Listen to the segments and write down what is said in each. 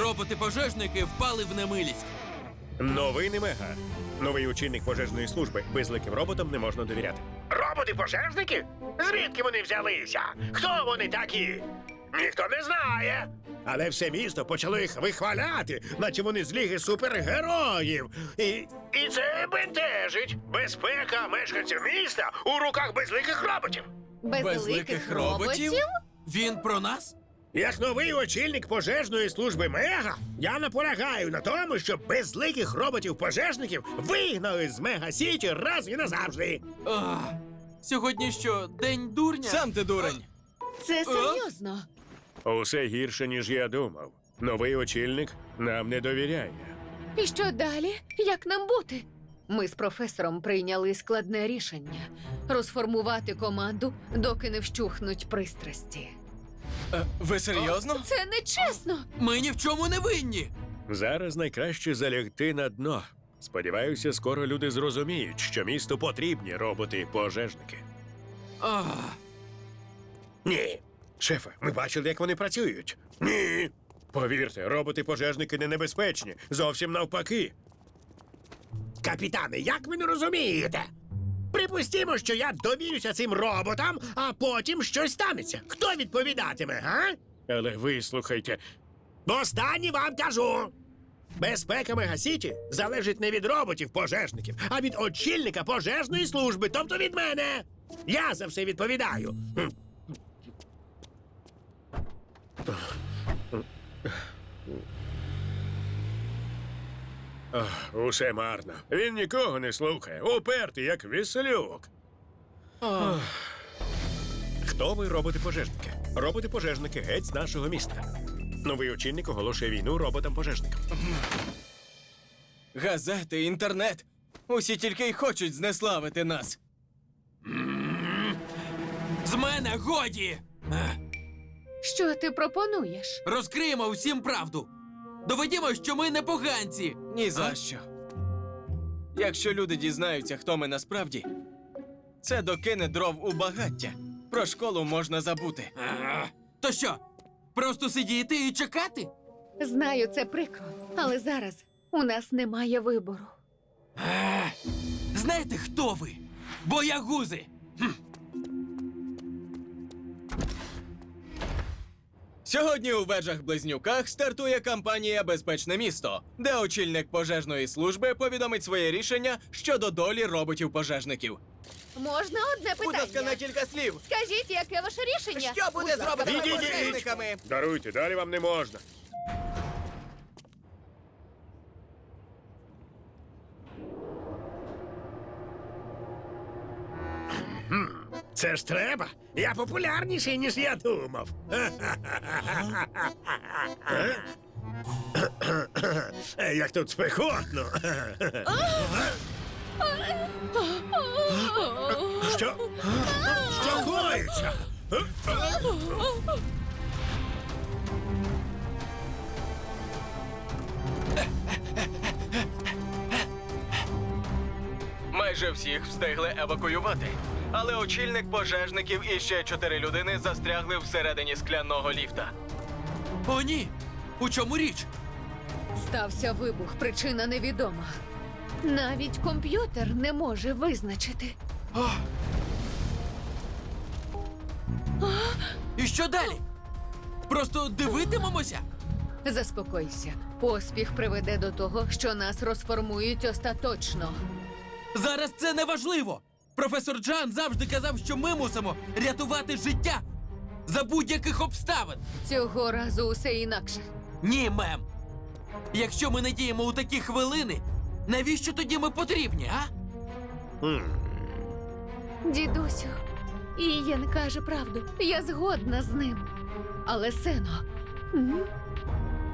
Роботи-пожежники впали в немилість. Новини мега. Новий очільник пожежної служби. Безликим роботам не можна довіряти. Роботи-пожежники? Звідки вони взялися? Хто вони такі? Ніхто не знає. Але все місто почало їх вихваляти, наче вони з ліги супергероїв. І, і це бентежить. Безпека мешканців міста у руках безликих роботів. Безликих роботів? Він про нас? Як новий очільник пожежної служби Мега, я наполягаю на тому, щоб безликих роботів-пожежників вигнали з Мега Сіті раз і назавжди. Ах, сьогодні що, день дурня? Сам ти дурень. Це серйозно. Усе гірше, ніж я думав. Новий очільник нам не довіряє. І що далі? Як нам бути? Ми з професором прийняли складне рішення розформувати команду, доки не вщухнуть пристрасті. Ви серйозно? Це нечесно. Ми ні в чому не винні. Зараз найкраще залягти на дно. Сподіваюся, скоро люди зрозуміють, що місту потрібні роботи-пожежники. Ах, Ні. Шефе, ми бачили, як вони працюють. Ні. Повірте, роботи-пожежники не небезпечні. Зовсім навпаки. Капітане, як ви не розумієте? Припустімо, що я довірюся цим роботам, а потім щось станеться. Хто відповідатиме, га? Але вислухайте, Останнє вам кажу. Безпека Мегасіті залежить не від роботів-пожежників, а від очільника пожежної служби, тобто від мене. Я за все відповідаю. Хм. Усе марно. Він нікого не слухає. Упертий, як віслюк. Хто ви роботи-пожежники? Роботи-пожежники геть з нашого міста. Новий очільник оголошує війну роботам-пожежникам. Газети, інтернет. Усі тільки й хочуть знеславити нас. з мене годі! Що ти пропонуєш? Розкриємо всім правду. Доведімо, що ми не поганці. Ні за що. Якщо люди дізнаються, хто ми насправді, це докине дров у багаття. Про школу можна забути. То що? Просто сидіти і чекати? Знаю, це прикро, але зараз у нас немає вибору. Знаєте, хто ви? Боягузи! Сьогодні у вежах близнюках стартує кампанія Безпечне місто, де очільник пожежної служби повідомить своє рішення щодо долі роботів-пожежників. Можна одне Будь ласка, на кілька слів. Скажіть, яке ваше рішення? Що буде зроблено Відійдіть! роботами-пожежниками? Даруйте, далі вам не можна. Це ж треба. Я популярніший, ніж я думав. Е, Як тут спекотно. Що? Що коїться? Майже всіх встигли евакуювати. Але очільник пожежників і ще чотири людини застрягли всередині скляного ліфта. О, ні! У чому річ? Стався вибух, причина невідома. Навіть комп'ютер не може визначити. Ах. І що далі? Просто дивитимемося? Заспокойся. Поспіх приведе до того, що нас розформують остаточно. Зараз це не важливо. Професор Джан завжди казав, що ми мусимо рятувати життя за будь-яких обставин. Цього разу усе інакше. Ні, мем. Якщо ми не діємо у такі хвилини, навіщо тоді ми потрібні, а? Дідусю, Ієн каже правду. Я згодна з ним. Але сено. м?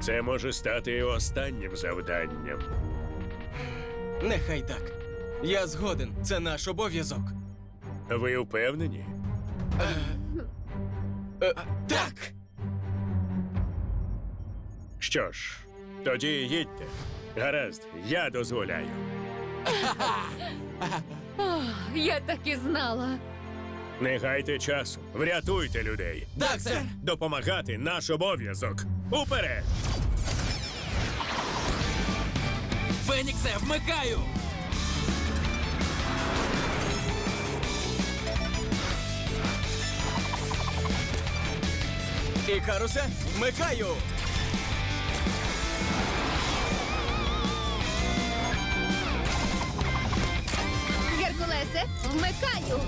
Це може стати і останнім завданням. Нехай так. Я згоден, це наш обов'язок. Ви впевнені? Е, так! Що ж, тоді їдьте. Гаразд, я дозволяю. О, я так і знала. Не гайте часу, врятуйте людей. Так, сер! Допомагати наш обов'язок. Уперед! Феніксе, вмикаю! Ікарусе, вмикаю! Геркулесе, вмикаю!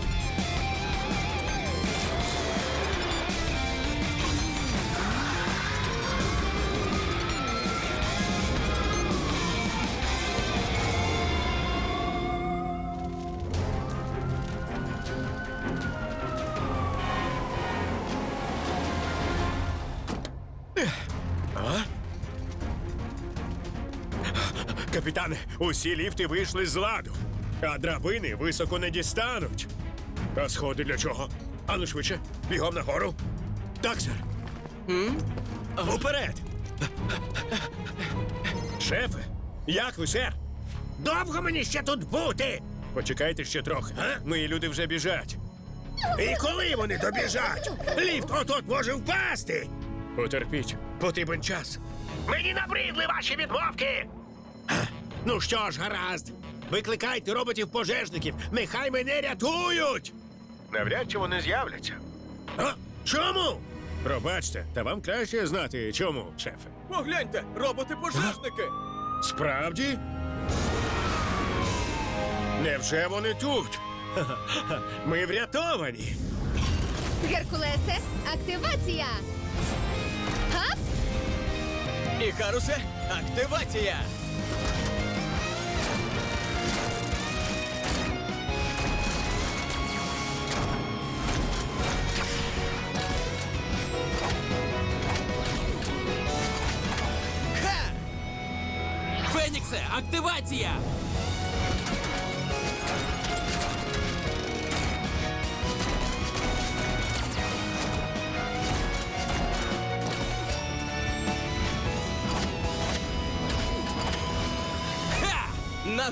Капітане, усі ліфти вийшли з ладу, а драбини високо не дістануть. А сходи для чого? Ану швидше, бігом нагору. Так, сер. Уперед! Шефе, як ви, сер? Довго мені ще тут бути? Почекайте ще трохи. А? Мої люди вже біжать. І коли вони добіжать? Ліфт от-от може впасти. Потерпіть, потрібен час. Мені набридли ваші відмовки. Ну що ж, гаразд. Викликайте роботів-пожежників, нехай мене рятують. Навряд чи вони з'являться. А? Чому? Пробачте, та вам краще знати, чому, шефе. Погляньте, роботи-пожежники! Справді? Невже вони тут? Ха-ха-ха. Ми врятовані. Геркулесе, активація! Ікарусе, активація! Феніксе, активація!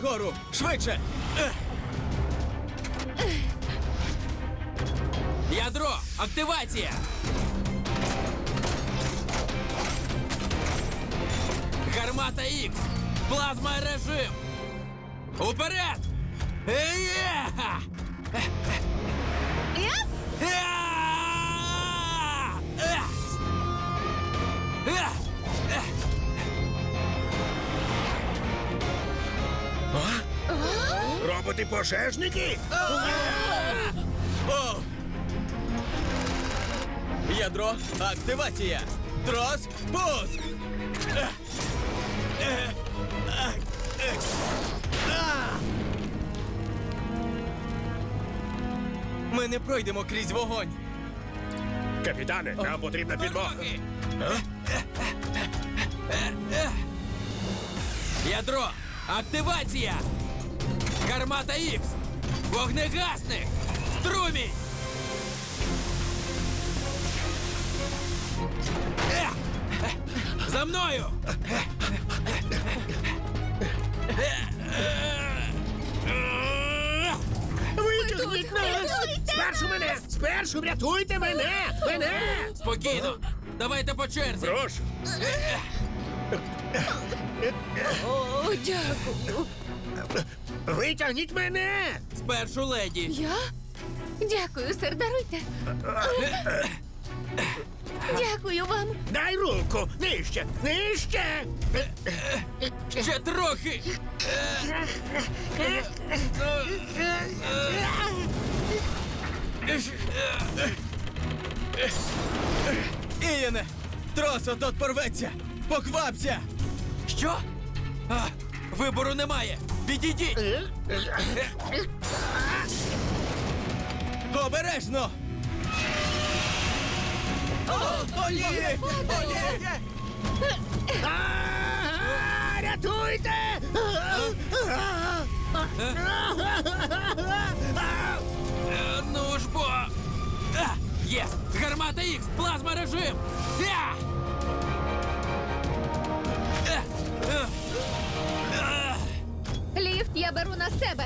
Нагору! Швидше! Ядро, активація! Гармата Х! Плазма режим! Уперед! Е-є! Роботи-пожежники? О! Ядро, активація! Трос, пуск! Е! Е! Е! Ми не пройдемо крізь вогонь. Капітане, нам потрібна підмога. Ядро! Активація! Гармата Х! Вогнегасник! Струмінь! Е! За мною! Витягніть нас! Спершу мене! Спершу врятуйте мене! Мене! Спокійно! Давайте по черзі! Прошу. О, дякую. Витягніть мене! Спершу леді! Я? Дякую, сер, даруйте. Дякую вам. Дай руку! Нижче! Нижче! Ще трохи! Іяне! Трос от порветься! Поквапся! Що? А, вибору немає! Підійдіть! Обережно! О, Олє! Олє! А, Рятуйте! Е, Ну ж бо! Є! Гармата Х! Плазма режим! беру на себе.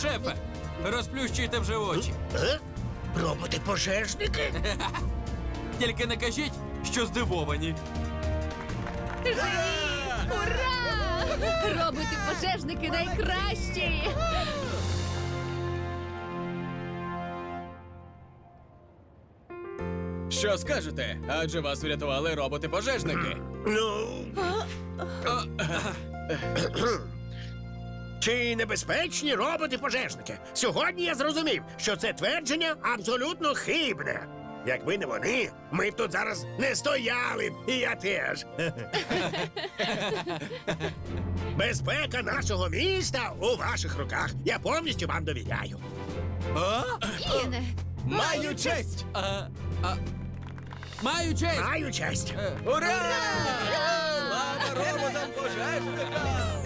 Шефе, розплющуйте вже очі. Роботи пожежники. Тільки не кажіть, що здивовані. Ура! Роботи пожежники найкращі. Що скажете? Адже вас врятували роботи-пожежники. Ну. Чи небезпечні роботи пожежники? Сьогодні я зрозумів, що це твердження абсолютно хибне. Якби не вони, ми б тут зараз не стояли б, і я теж. Безпека нашого міста у ваших руках. Я повністю вам довіряю. Іне, Маю честь! А, а, Маю честь! Маю честь! Ура! Слава роботам пожежникам!